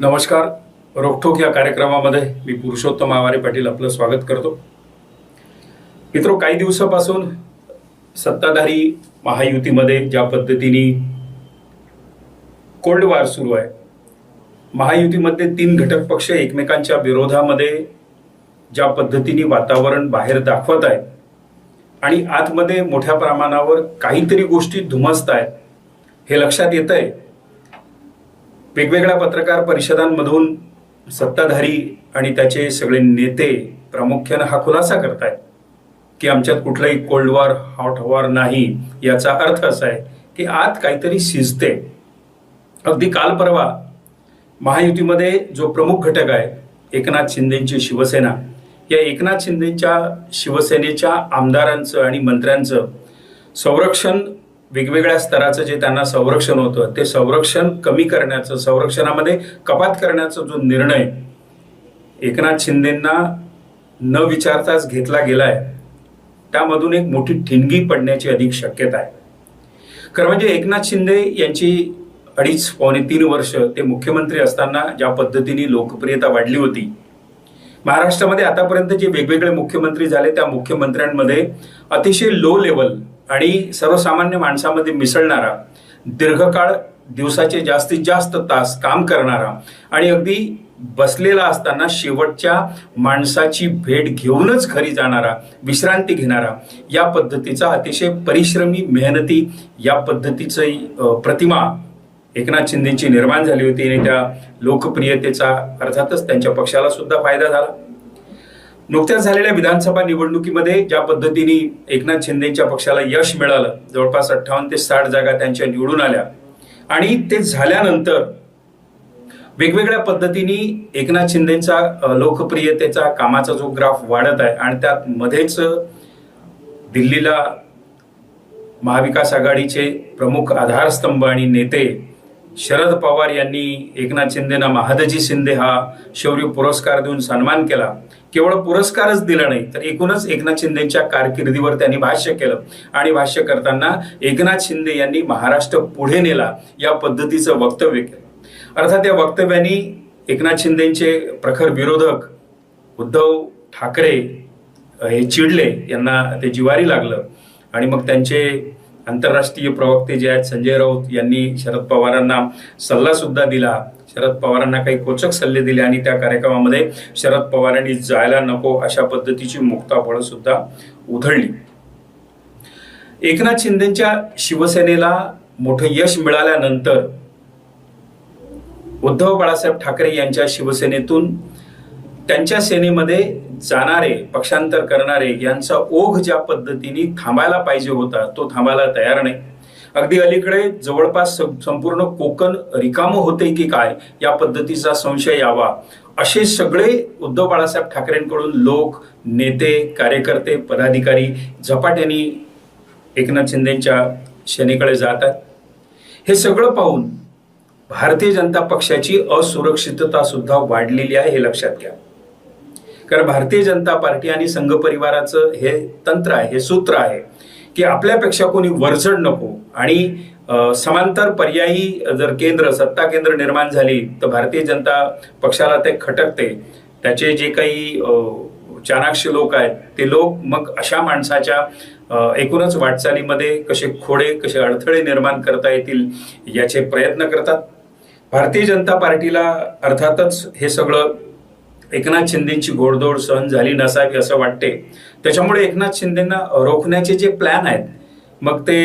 नमस्कार. रोखोक या कार्यक्रमामध्ये मी पुरुषोत्तम आवारे पाटील आपलं स्वागत करतो. मित्रो काही दिवसापासून सत्ताधारी महायुतीमध्ये ज्या पद्धतीने कोल्ड वॉर सुरू आहे महायुतीमध्ये तीन घटक पक्ष एकमेकांच्या विरोधामध्ये ज्या पद्धतीने वातावरण बाहेर दाखवत आहे आणि आतमध्ये मोठ्या प्रमाणावर काहीतरी गोष्टी धुमसत आहेत हे लक्षात येत आहे वेगवेगळ्या पत्रकार परिषदांमधून सत्ताधारी आणि त्याचे सगळे नेते प्रामुख्यानं हा खुलासा करतायत की आमच्यात कुठलाही कोल्ड वॉर हॉट वॉर नाही याचा अर्थ असा आहे की आत काहीतरी शिजते. अगदी काल परवा महायुतीमध्ये जो प्रमुख घटक आहे एकनाथ शिंदेची शिवसेना या एकनाथ शिंदेच्या शिवसेनेच्या आमदारांचं आणि मंत्र्यांचं संरक्षण वेगवेगळ्या स्तराचं जे त्यांना संरक्षण होतं ते संरक्षण कमी करण्याचं संरक्षणामध्ये कपात करण्याचा जो निर्णय एकनाथ शिंदेंना न विचारताच घेतला गेलाय त्यामधून एक मोठी ठिणगी पडण्याची अधिक शक्यता आहे. खरं म्हणजे एकनाथ शिंदे यांची अडीच पावणे तीन वर्ष ते मुख्यमंत्री असताना ज्या पद्धतीने लोकप्रियता वाढली होती महाराष्ट्रामध्ये आतापर्यंत जे वेगवेगळे मुख्यमंत्री झाले त्या मुख्यमंत्र्यांमध्ये अतिशय लो लेवल आणि सर्वसामान्य माणसामध्ये मिसळणारा दीर्घकाळ दिवसाचे जास्तीत जास्त तास काम करणारा आणि अगदी बसलेला असताना शेवटच्या माणसाची भेट घेऊनच घरी जाणारा विश्रांती घेणारा या पद्धतीचा अतिशय परिश्रमी मेहनती या पद्धतीचं प्रतिमा एकनाथ शिंदेची निर्माण झाली होती आणि त्या लोकप्रियतेचा अर्थातच त्यांच्या पक्षाला सुद्धा फायदा झाला. नुकत्याच झालेल्या विधानसभा निवडणुकीमध्ये ज्या पद्धतीने एकनाथ शिंदेच्या पक्षाला यश मिळालं जवळपास अठ्ठावन्न ते साठ जागा त्यांच्या निवडून आल्या. आणि ते झाल्यानंतर वेगवेगळ्या पद्धतीने एकनाथ शिंदेचा लोकप्रियतेचा कामाचा जो ग्राफ वाढत आहे आणि त्यात मध्येच दिल्लीला महाविकास आघाडीचे प्रमुख आधारस्तंभ आणि नेते शरद पवार यांनी एकनाथ शिंदेना महादजी शिंदे हा शौर्य पुरस्कार देऊन सन्मान केला. केवळ पुरस्कारच दिला नाही तर एकूणच एकनाथ शिंदेच्या कारकिर्दीवर त्यांनी भाष्य केलं. आणि भाष्य करताना एकनाथ शिंदे यांनी महाराष्ट्र पुढे नेला या पद्धतीचं वक्तव्य केलं. अर्थात या वक्तव्याने एकनाथ शिंदेचे प्रखर विरोधक उद्धव ठाकरे हे चिडले यांना ते जिवारी लागलं. आणि मग त्यांचे आंतरराष्ट्रीय प्रवक्ते जे आहेत संजय राऊत यांनी शरद पवारांना सल्ला सुद्धा दिला. शरद पवारांना काही कोचक सल्ले दिले आणि त्या कार्यक्रमामध्ये शरद पवारांनी जायला नको अशा पद्धतीची मुक्ताफळं सुद्धा उधळली. एकनाथ शिंदेच्या शिवसेनेला मोठं यश मिळाल्यानंतर उद्धव बाळासाहेब ठाकरे यांच्या शिवसेनेतून त्यांच्या सेनेमध्ये जाणारे पक्षांतर करणारे यांचा ओघ ज्या पद्धतीने थांबायला पाहिजे होता तो थांबायला तयार नाही. अगदी अलीकडे जवळपास सं- संपूर्ण कोकण रिकामं होते की काय या पद्धतीचा संशय यावा. असे सगळे उद्धव बाळासाहेब ठाकरेंकडून लोक नेते कार्यकर्ते पदाधिकारी झपाट्याने एकनाथ शिंदेच्या सेनेकडे जातात. हे सगळं पाहून भारतीय जनता पक्षाची असुरक्षितता सुद्धा वाढलेली आहे हे लक्षात घ्या. कारण भारतीय जनता पार्टी आणि संघ परिवाराचं हे तंत्र आहे हे सूत्र आहे की आपल्यापेक्षा कोणी वरचढ नको आणि समांतर पर्यायी जर केंद्र सत्ता केंद्र निर्माण झाली तर भारतीय जनता पक्षाला ते खटकते. त्याचे जे काही चाणाक्ष लोक आहेत ते लोक मग अशा माणसाच्या एकूणच वाटचालीमध्ये कसे खोडे कसे अडथळे निर्माण करता येतील याचे प्रयत्न करतात. भारतीय जनता पार्टीला अर्थातच हे सगळं एकनाथ शिंदेची गोडदोड सहन झाली नसावी असं वाटते. त्याच्यामुळे एकनाथ शिंदेना रोखण्याचे जे प्लॅन आहेत मग ते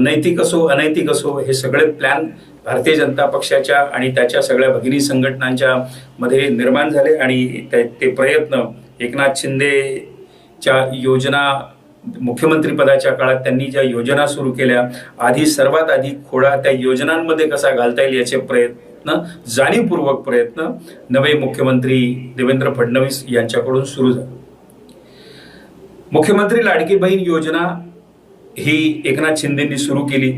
नैतिक असो अनैतिक असो हे सगळे प्लॅन भारतीय जनता पक्षाच्या आणि त्याच्या सगळ्या भगिनी संघटनांच्या मध्ये निर्माण झाले आणि ते- ते प्रयत्न एकनाथ शिंदेच्या योजना मुख्यमंत्रीपदाच्या काळात त्यांनी ज्या योजना सुरू केल्या आधी सर्वात आधी खोडा त्या योजनांमध्ये कसा घालता येईल याचे प्रयत्न जाणीवपूर्वक प्रयत्न नवे मुख्यमंत्री देवेंद्र फडणवीस यांच्याकडून सुरू झाले. मुख्यमंत्री लाडकी बहीण योजना ही एकनाथ शिंदेंनी सुरू केली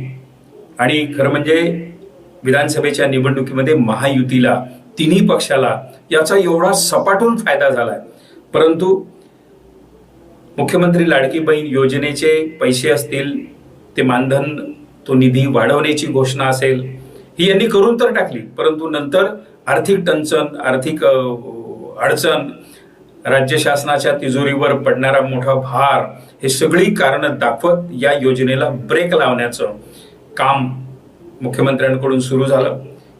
आणि खरं म्हणजे विधानसभेच्या निवडणुकीमध्ये महायुतीला तिन्ही पक्षाला याचा एवढा सपाटून फायदा झालाय. परंतु मुख्यमंत्री लाडकी बहीण योजनेचे पैसे असतील ते मानधन तो निधी वाढवण्याची घोषणा असेल ही यांनी करून तर टाकली. परंतु नंतर आर्थिक टंचन आर्थिक अडचण राज्य शासनाच्या तिजोरीवर पडणारा मोठा भार हे सगळी कारणं दाखवत या योजनेला ब्रेक लावण्याचं काम मुख्यमंत्र्यांकडून सुरू झालं.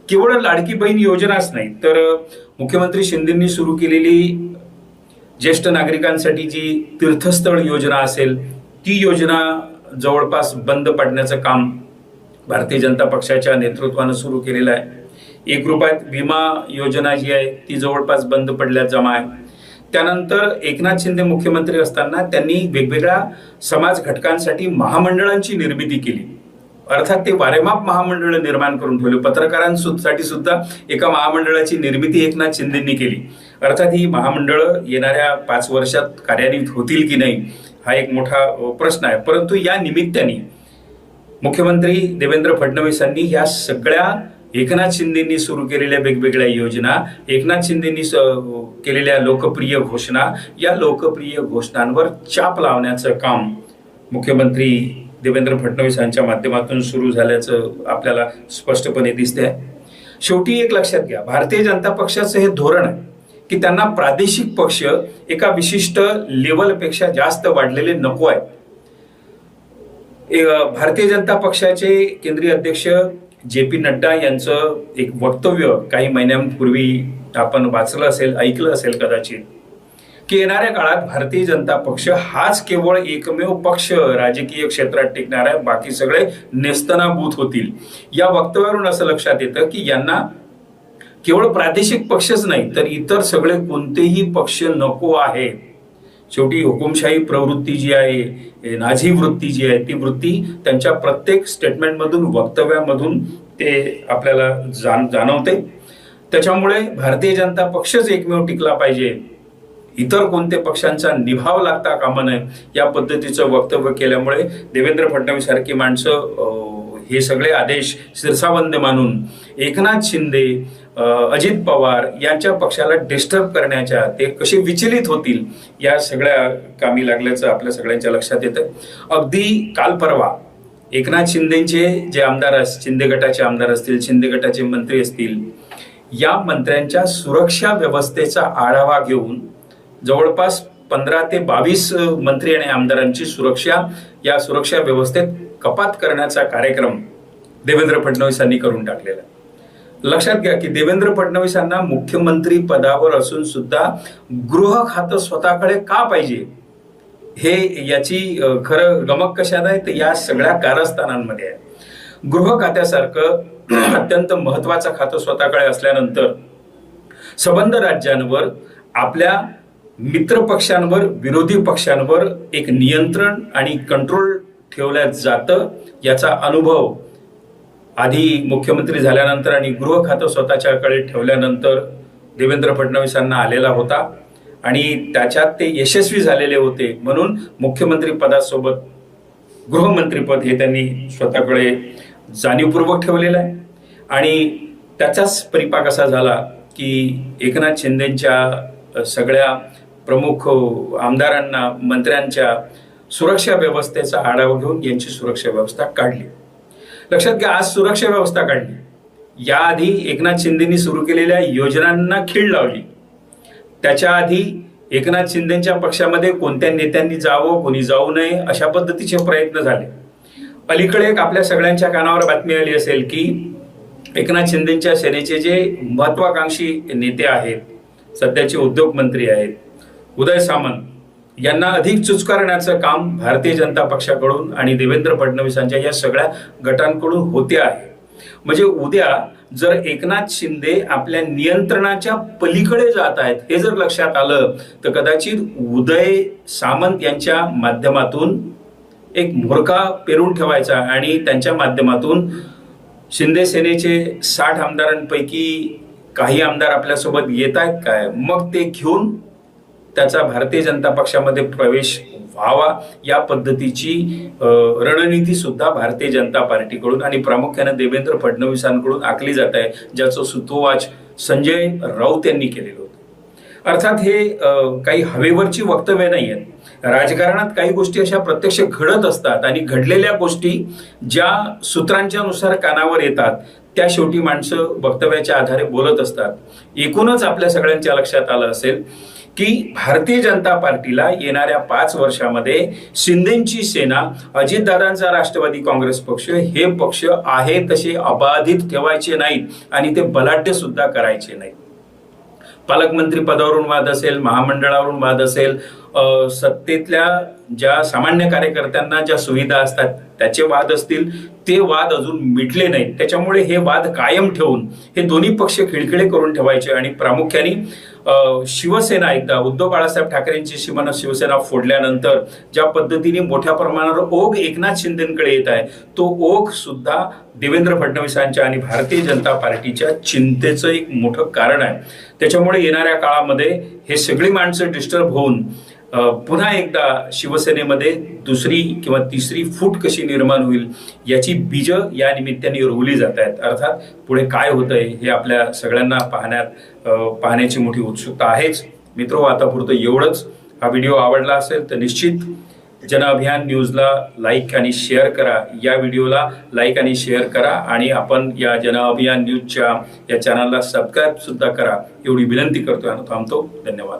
केवळ लाडकी बहीण योजनाच नाही तर मुख्यमंत्री शिंदेंनी सुरू केलेली ज्येष्ठ नागरिकांसाठी जी तीर्थस्थळ योजना असेल ती योजना जवळपास बंद पडण्याचं काम भारतीय जनता पक्षाच्या नेतृत्वानं सुरू केलेलं आहे. एक रुपयात विमा योजना जी आहे ती जवळपास बंद पडल्या जमा आहे. त्यानंतर एकनाथ शिंदे मुख्यमंत्री असताना त्यांनी वेगवेगळ्या समाज घटकांसाठी महामंडळांची निर्मिती केली. अर्थात ते वारेमाप महामंडळ निर्माण करून ठेवले. पत्रकारांसाठी सुद्धा एका महामंडळाची निर्मिती एकनाथ शिंदेंनी केली. अर्थात ही महामंडळं येणाऱ्या पाच वर्षात कार्यान्वित होतील की नाही हा एक मोठा प्रश्न आहे. परंतु या निमित्ताने मुख्यमंत्री देवेंद्र फडणवीसांनी ह्या सगळ्या एकनाथ शिंदेंनी सुरू केलेल्या वेगवेगळ्या योजना एकनाथ शिंदेंनी स- केलेल्या लोकप्रिय घोषणा या लोकप्रिय घोषणांवर चाप लावण्याचं काम मुख्यमंत्री देवेंद्र फडणवीस यांच्या माध्यमातून सुरू झाल्याचं आपल्याला स्पष्टपणे दिसते आहे शेवटी एक लक्षात घ्या भारतीय जनता पक्षाचं हे धोरण आहे की त्यांना प्रादेशिक पक्ष एका विशिष्ट लेवलपेक्षा जास्त वाढलेले नको आहेत. भारतीय जनता पक्षाचे केंद्रीय अध्यक्ष जे पी नड्डा यांचं एक वक्तव्य काही महिन्यांपूर्वी आपण वाचलं असेल ऐकलं असेल कदाचित की येणाऱ्या काळात भारतीय जनता पक्ष हाच केवळ एकमेव पक्ष राजकीय क्षेत्रात टिकणार आहे बाकी सगळे नेस्तनाभूत होतील. या वक्तव्यावरून असं लक्षात येतं की यांना केवळ प्रादेशिक पक्षच नाही तर इतर सगळे कोणतेही पक्ष नको आहे शेवटी हुकुमशाही प्रवृत्ती जी आहे नाझी वृत्ती जी आहे ती वृत्ती त्यांच्या प्रत्येक स्टेटमेंटमधून वक्तव्यामधून ते आपल्याला जाण जाणवते. त्याच्यामुळे भारतीय जनता पक्षच एकमेव टिकला पाहिजे. इतर कोणते पक्षांचा निभाव लागता कामा नये या पद्धतीचं वक्तव्य केल्यामुळे देवेंद्र फडणवीस सारखी माणसं हे सगळे आदेश शिरसावंद मानून एकनाथ शिंदे अजित पवार यांच्या पक्षाला डिस्टर्ब करण्याच्या ते कसे विचलित होतील या सगळ्या कामी लागल्याचं आपल्या सगळ्यांच्या लक्षात येतं अगदी काल परवा एकनाथ शिंदेचे जे आमदार अस शिंदे गटाचे आमदार असतील शिंदे गटाचे मंत्री असतील या मंत्र्यांच्या सुरक्षा व्यवस्थेचा आढावा घेऊन जवळपास पंधरा ते बावीस मंत्री आणि आमदारांची सुरक्षा या सुरक्षा व्यवस्थेत कपात करण्याचा कार्यक्रम देवेंद्र फडणवीसांनी करून टाकलेला आहे. लक्षात घ्या की देवेंद्र फडणवीसांना मुख्यमंत्री पदावर असून सुद्धा गृह खातं स्वतःकडे का पाहिजे? हे याची खरं गमक कशात आहे? तर या सगळ्या कारस्थानांमध्ये आहे. गृह खात्यासारखं अत्यंत महत्वाचं खातं स्वतःकडे असल्यानंतर सबंध राज्यांवर आपल्या मित्र पक्षांवर विरोधी पक्षांवर एक नियंत्रण आणि कंट्रोल ठेवल्या जातं याचा अनुभव आधी मुख्यमंत्री झाल्यानंतर आणि गृह खातं स्वतःच्याकडे ठेवल्यानंतर देवेंद्र फडणवीसांना आलेला होता. आणि त्याच्यात ते यशस्वी झालेले होते म्हणून मुख्यमंत्री पदासोबत गृहमंत्रीपद हे त्यांनी स्वतःकडे जाणीवपूर्वक ठेवलेलं आहे. आणि त्याचाच परिपाक असा झाला की एकनाथ शिंदेच्या सगळ्या प्रमुख आमदारांना मंत्र्यांच्या सुरक्षा व्यवस्थेचा आढावा घेऊन यांची सुरक्षा व्यवस्था काढली. लक्षात घ्या आज सुरक्षा व्यवस्था काढली. याआधी एकनाथ शिंदेनी सुरू केलेल्या योजनांना खीळ लावली. त्याच्या आधी एकनाथ शिंदेच्या पक्षामध्ये कोणत्या नेत्यांनी जावं कोणी जाऊ नये अशा पद्धतीचे प्रयत्न झाले. अलीकडे एक आपल्या सगळ्यांच्या कानावर बातमी आली असेल की एकनाथ शिंदेच्या सेनेचे जे महत्वाकांक्षी नेते आहेत सध्याचे उद्योग मंत्री आहेत उदय सामंत यांना अधिक चुचकारण्याचं काम भारतीय जनता पक्षाकडून आणि देवेंद्र फडणवीसांच्या या सगळ्या गटांकडून होते आहे. म्हणजे उद्या जर एकनाथ शिंदे आपल्या नियंत्रणाच्या पलीकडे जात आहेत हे जर लक्षात आलं तर कदाचित उदय सामंत यांच्या माध्यमातून एक मोरका पेरून ठेवायचा आणि त्यांच्या माध्यमातून शिंदे सेनेचे साठ आमदारांपैकी काही आमदार आपल्यासोबत येत आहेत काय? मग ते घेऊन त्याचा भारतीय जनता पक्षामध्ये प्रवेश व्हावा या पद्धतीची रणनीती सुद्धा भारतीय जनता पार्टीकडून आणि प्रामुख्याने देवेंद्र फडणवीसांकडून आखली जात आहे ज्याचं सुतोवाच संजय राऊत यांनी केलेलं होतं. अर्थात हे काही हवेवरची वक्तव्य नाही आहेत राजकारणात काही गोष्टी अशा प्रत्यक्ष घडत असतात आणि घडलेल्या गोष्टी ज्या सूत्रांच्या नुसार कानावर येतात त्या शेवटी माणसं वक्तव्याच्या आधारे बोलत असतात. एकूणच आपल्या सगळ्यांच्या लक्षात आलं असेल की भारतीय जनता पार्टीला येणाऱ्या पाच वर्षामध्ये शिंदेची सेना अजितदादांचा राष्ट्रवादी काँग्रेस पक्ष हे पक्ष आहे तसे अबाधित ठेवायचे नाहीत आणि ते बलाढ्य सुद्धा करायचे नाहीत. पालकमंत्री पदावरून वाद असेल महामंडळावरून वाद असेल सत्तेतल्या ज्या सामान्य कार्यकर्त्यांना ज्या सुविधा असतात त्याचे वाद असतील ते वाद अजून मिटले नाहीत. त्याच्यामुळे हे वाद कायम ठेवून हे दोन्ही पक्ष खिळखिळे करून ठेवायचे आणि प्रामुख्याने शिवसेना एकदा उद्धव बाळासाहेब ठाकरेंची शिमन शिवसेना फोडल्यानंतर ज्या पद्धतीने मोठ्या प्रमाणावर ओघ एकनाथ शिंदेकडे येत आहे तो ओघ सुद्धा देवेंद्र फडणवीसांच्या आणि भारतीय जनता पार्टीच्या चिंतेचं एक मोठं कारण आहे. त्याच्यामुळे येणाऱ्या काळामध्ये हे सगळी माणसं डिस्टर्ब होऊन पुन्हा एकदा शिवसेनेमध्ये दुसरी किंवा तिसरी फूट कशी निर्माण होईल याची बीजं या निमित्ताने रोवली जात आहेत. अर्थात पुढे काय होतंय हे आपल्या सगळ्यांना पाहण्यात पाहण्याची मोठी उत्सुकता आहेच. मित्रो आता पुरतं एवढंच. हा व्हिडिओ आवडला असेल तर निश्चित जनअभियान न्यूजला लाईक आणि शेअर करा. या व्हिडिओला लाईक आणि शेअर करा आणि आपण या जनअभियान न्यूजच्या या चॅनलला सबस्क्राईब सुद्धा करा. एवढी विनंती करतोय आणि थांबतो. धन्यवाद.